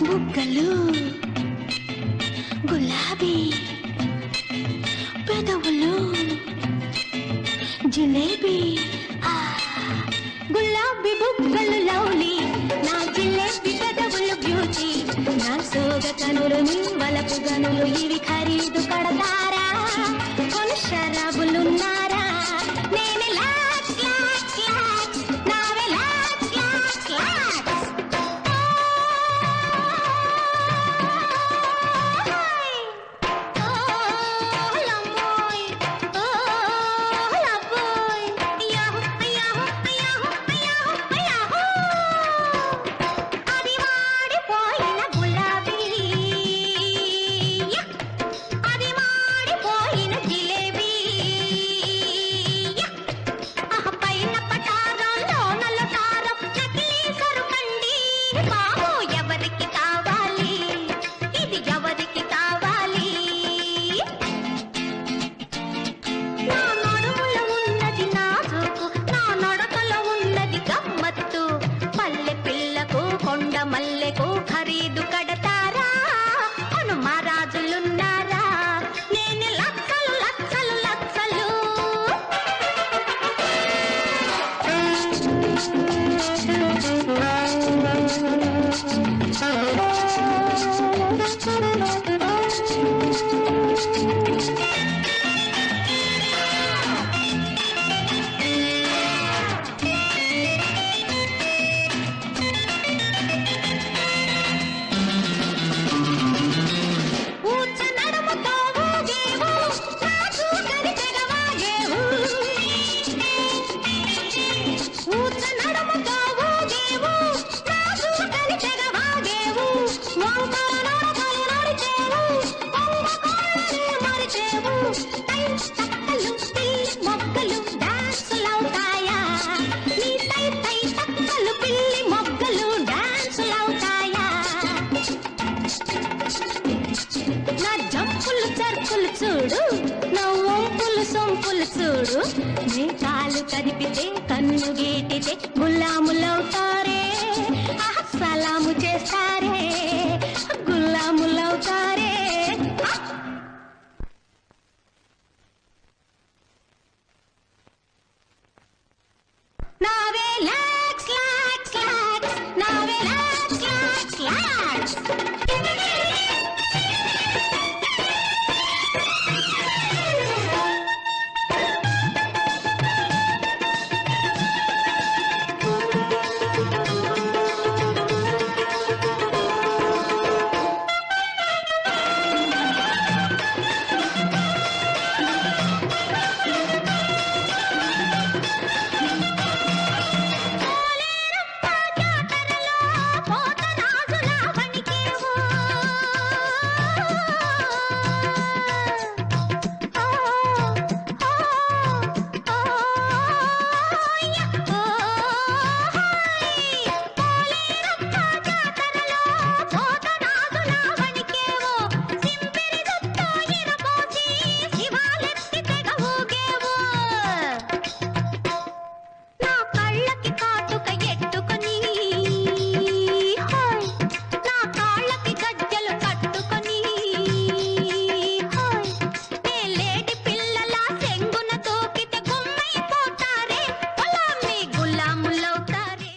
బుగ్గలు గులాబీ పెదవులు జిలేబీ ಗುಲಾಬಿ ಬುಗ್ಗಲು ಲವ್ಲಿ ನಾ ಜಿಲ್ಲೆ ಬಿಗದವುಲು ಬ್ಯೂಟಿ ನಾ ಸೋಗ ಕನುಲು ನಿಂವಲಪು ಗನುಲು ಇವಿ ಖ చూపులు చూడు. నీ కాలు కదిపితే కన్ను గీటితే గుల్లాములవుతారే సలాము చేస్తారే. గుల్లాములవుతారే నావే లాక్స్ లాక్స్ లాక్స్. నావే లాక్స్ లాక్స్ లాక్స్.